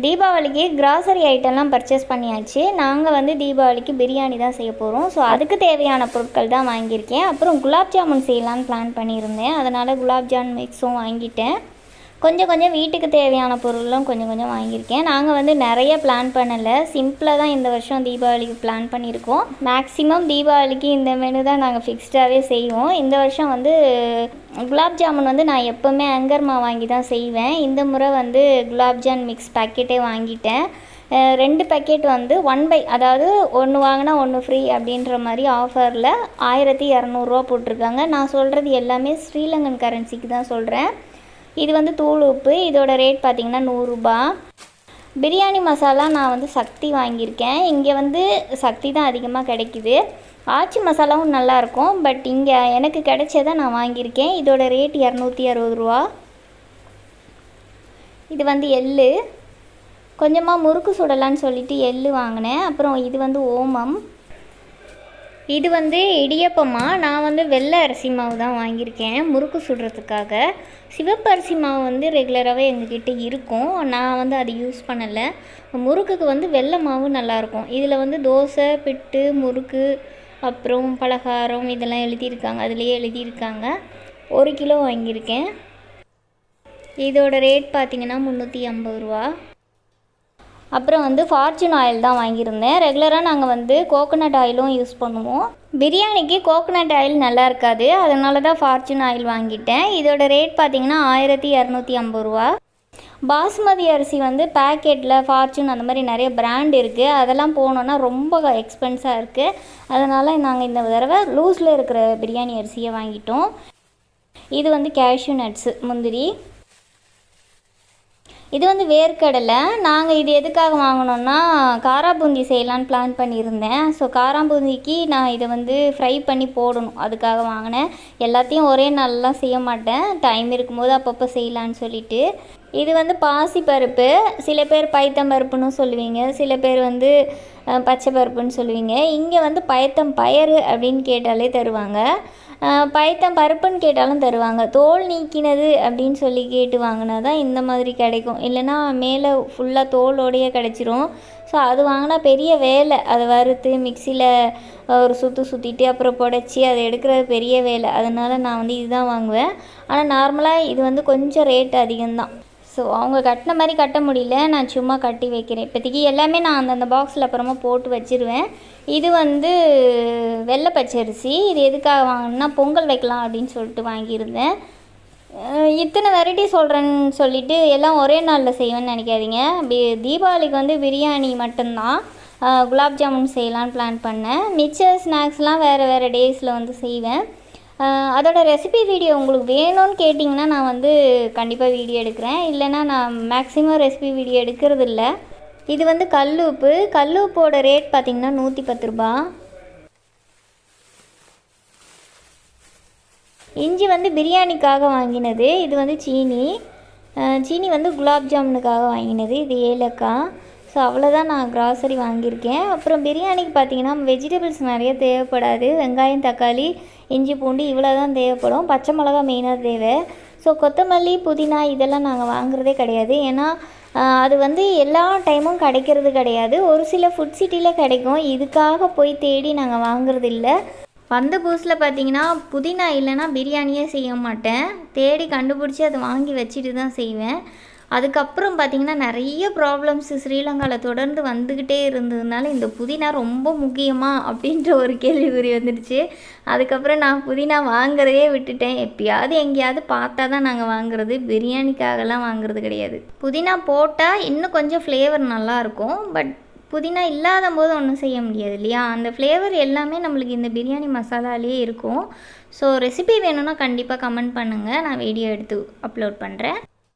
தீபாவளிக்கு கிராசரி ஐட்டம்லாம் பர்ச்சேஸ் பண்ணியாச்சு. நாங்கள் வந்து தீபாவளிக்கு பிரியாணி தான் செய்ய போகிறோம் ஸோ அதுக்கு தேவையான பொருட்கள் தான் வாங்கியிருக்கேன். அப்புறம் குலாப் ஜாமுன் செய்யலான்னு பிளான் பண்ணியிருந்தேன். அதனால் குலாப் ஜாமுன் மிக்ஸும் வாங்கிட்டேன். கொஞ்சம் கொஞ்சம் வீட்டுக்கு தேவையான பொருளும் கொஞ்சம் கொஞ்சம் வாங்கியிருக்கேன். நாங்கள் வந்து நிறைய பிளான் பண்ணலை. சிம்பிளாக தான் இந்த வருஷம் தீபாவளிக்கு பிளான் பண்ணியிருக்கோம். மேக்ஸிமம் தீபாவளிக்கு இந்த மெனு தான் நாங்கள் ஃபிக்ஸ்டாகவே செய்வோம். இந்த வருஷம் வந்து குலாப் ஜாமுன் வந்து நான் எப்போவுமே அங்கர்மா வாங்கி தான் செய்வேன். இந்த முறை வந்து குலாப்ஜான் மிக்ஸ் பேக்கெட்டே வாங்கிட்டேன். ரெண்டு பேக்கெட் வந்து ஒன் பை அதாவது ஒன்று வாங்கினா ஒன்று ஃப்ரீ அப்படின்ற மாதிரி ஆஃபரில் ஆயிரத்தி இரநூறுவா போட்டிருக்காங்க. நான் சொல்கிறது எல்லாமே ஸ்ரீலங்கன் கரன்சிக்கு தான் சொல்கிறேன் இது வந்து தூள் உப்பு இதோட ரேட் பார்த்திங்கன்னா நூறுரூபா பிரியாணி மசாலா நான் வந்து சக்தி வாங்கியிருக்கேன். இங்கே வந்து சக்தி தான் அதிகமாக கிடைக்குது. ஆச்சி மசாலாவும் நல்லாயிருக்கும் பட் இங்கே எனக்கு கிடைச்சதை நான் வாங்கியிருக்கேன். இதோட ரேட் இரநூத்தி அறுபது ரூபா. இது வந்து எள்ளு. கொஞ்சமாக முறுக்கு சுடலான்னு சொல்லிட்டு எள்ளு வாங்கினேன். அப்புறம் இது வந்து ஓமம். இது வந்து இடியப்பமா? நான் வந்து வெள்ளை அரிசி மாவு தான் வாங்கியிருக்கேன் முறுக்கு சுடுறதுக்காக. சிவப்பு அரிசி மாவு வந்து ரெகுலராகவே எங்ககிட்ட இருக்கும். நான் வந்து அது யூஸ் பண்ணலை. முறுக்குக்கு வந்து வெள்ளை மாவு நல்லாயிருக்கும். இதில் வந்து தோசை பிட்டு முறுக்கு அப்புறம் பலகாரம் இதெல்லாம் எழுதியிருக்காங்க. அதுலேயே எழுதியிருக்காங்க. ஒரு கிலோ வாங்கியிருக்கேன். இதோட ரேட் பார்த்தீங்கன்னா முந்நூற்றி ஐம்பது ரூபா. அப்புறம் வந்து ஃபார்ச்சூன் ஆயில் தான் வாங்கியிருந்தேன். ரெகுலராக நாங்கள் வந்து கோகோனட் ஆயிலும் யூஸ் பண்ணுவோம். பிரியாணிக்கு கோகோனட் ஆயில் நல்லா இருக்காது. அதனால தான் ஃபார்ச்சூன் ஆயில் வாங்கிட்டேன். இதோட ரேட் பார்த்திங்கன்னா ஆயிரத்தி இரநூத்தி ஐம்பது ரூபா. பாஸ்மதி அரிசி வந்து பேக்கெட்டில் ஃபார்ச்சூன் அந்த மாதிரி நிறைய பிராண்ட் இருக்குது அதெல்லாம் போனோன்னா ரொம்ப எக்ஸ்பென்ஸாக இருக்குது அதனால் நாங்கள் இந்த தடவை லூஸில் இருக்கிற பிரியாணி அரிசியை வாங்கிட்டோம். இது வந்து கேஷ்யூ நட்ஸு முந்திரி. இது வந்து வேர்க்கடலை. நாங்கள் இது எதுக்காக வாங்கினோன்னா காராபூந்தி செய்யலான்னு பிளான் பண்ணியிருந்தேன். ஸோ காராபூந்திக்கு நான் இதை வந்து ஃப்ரை பண்ணி போடணும். அதுக்காக வாங்கினேன். எல்லாத்தையும் ஒரே நாள்லாம் செய்ய மாட்டேன். டைம் இருக்கும்போது அப்பப்போ செய்யலான்னு சொல்லிட்டு. இது வந்து பாசி பருப்பு சில பேர் பைத்தம் பருப்புன்னு சொல்லுவீங்க. சில பேர் வந்து பச்சை பருப்புன்னு சொல்லுவீங்க. இங்கே வந்து பயத்தம் பயறு அப்படின்னு கேட்டாலே தருவாங்க. பயத்தம் பருப்புன்னு கேட்டாலும் தருவாங்க. தோல் நீக்கினது அப்படின்னு சொல்லி கேட்டு வாங்கினா தான் இந்த மாதிரி கிடைக்கும். இல்லைன்னா மேலே ஃபுல்லாக தோலோடையே கிடச்சிரும். ஸோ அது வாங்கினா பெரிய வேலை. அதை வறுத்து மிக்சியில் ஒரு சுற்று சுற்றிட்டு அப்புறம் புடச்சி அதை எடுக்கிறது பெரிய வேலை. அதனால் நான் வந்து இதுதான் வாங்குவேன். ஆனால் நார்மலாக இது வந்து கொஞ்சம் ரேட் அதிகம்தான். ஸோ அவங்க கட்டின மாதிரி கட்ட முடியல. நான் சும்மா கட்டி வைக்கிறேன். இப்போதைக்கு எல்லாமே நான் அந்தந்த பாக்ஸில் அப்புறமா போட்டு வச்சிருவேன். இது வந்து வெள்ளை பச்சரிசி இது எதுக்காக வாங்கினா பொங்கல் வைக்கலாம் அப்படின்னு சொல்லிட்டு வாங்கியிருந்தேன். இத்தனை வெரைட்டி சொல்கிறேன்னு சொல்லிட்டு எல்லாம் ஒரே நாளில் செய்வேன்னு நினைக்காதீங்க. பி தீபாவளிக்கு வந்து பிரியாணி மட்டும்தான். குலாப் ஜாமுன் செய்யலான்னு பிளான் பண்ணேன். மிச்ச ஸ்நாக்ஸ்லாம் வேறு வேறு டேஸில் வந்து செய்வேன். அதோடய ரெசிபி வீடியோ உங்களுக்கு வேணும்னு கேட்டிங்கன்னா நான் வந்து கண்டிப்பாக வீடியோ எடுக்கிறேன். இல்லைன்னா நான் மேக்ஸிமம் ரெசிபி வீடியோ எடுக்கிறது இல்லை இது வந்து கல் உப்பு. கல் உப்போட ரேட் பார்த்திங்கன்னா நூற்றி பத்து ரூபா. இஞ்சி வந்து பிரியாணிக்காக வாங்கினது. இது வந்து சீனி. சீனி வந்து குலாப் ஜாமுனுக்காக வாங்கினது. இது ஏலக்காய். ஸோ அவ்வளோதான் நான் கிராசரி வாங்கியிருக்கேன். அப்புறம் பிரியாணிக்கு பார்த்தீங்கன்னா வெஜிடபிள்ஸ் நிறைய தேவைப்படாது. வெங்காயம் தக்காளி இஞ்சி பூண்டு இவ்வளோ தான் தேவைப்படும். பச்சை மிளகா மெயினாக தேவை. ஸோ கொத்தமல்லி புதினா இதெல்லாம் நாங்கள் வாங்குறதே கிடையாது. ஏன்னா அது வந்து எல்லா டைமும் கிடைக்கிறது கிடையாது. ஒரு சில ஃபுட் சிட்டியில் கிடைக்கும். இதுக்காக போய் தேடி நாங்கள் வாங்குறது இல்லை. வந்த புதுசில் பார்த்தீங்கன்னா புதினா இல்லைன்னா பிரியாணியே செய்ய மாட்டேன். தேடி கண்டுபிடிச்சி அதை வாங்கி வச்சுட்டு தான் செய்வேன். அதுக்கப்புறம் பார்த்தீங்கன்னா நிறைய ப்ராப்ளம்ஸ் ஸ்ரீலங்காவில் தொடர்ந்து வந்துக்கிட்டே இருந்ததுனால இந்த புதினா ரொம்ப முக்கியமா அப்படின்ற ஒரு கேள்விக்குறி வந்துடுச்சு. அதுக்கப்புறம் நான் புதினா வாங்குறதே விட்டுட்டேன். எப்பயாவது எங்கேயாவது பார்த்தா தான் நாங்கள் வாங்குறது. பிரியாணிக்காகலாம் வாங்குறது கிடையாது. புதினா போட்டால் இன்னும் கொஞ்சம் ஃப்ளேவர் நல்லாயிருக்கும். பட் புதினா இல்லாத போது ஒன்றும் செய்ய முடியாது இல்லையா? அந்த ஃப்ளேவர் எல்லாமே நம்மளுக்கு இந்த பிரியாணி மசாலாலேயே இருக்கும். ஸோ ரெசிபி வேணும்னா கண்டிப்பாக கமெண்ட் பண்ணுங்கள் நான் வீடியோ எடுத்து அப்லோட் பண்ணுறேன்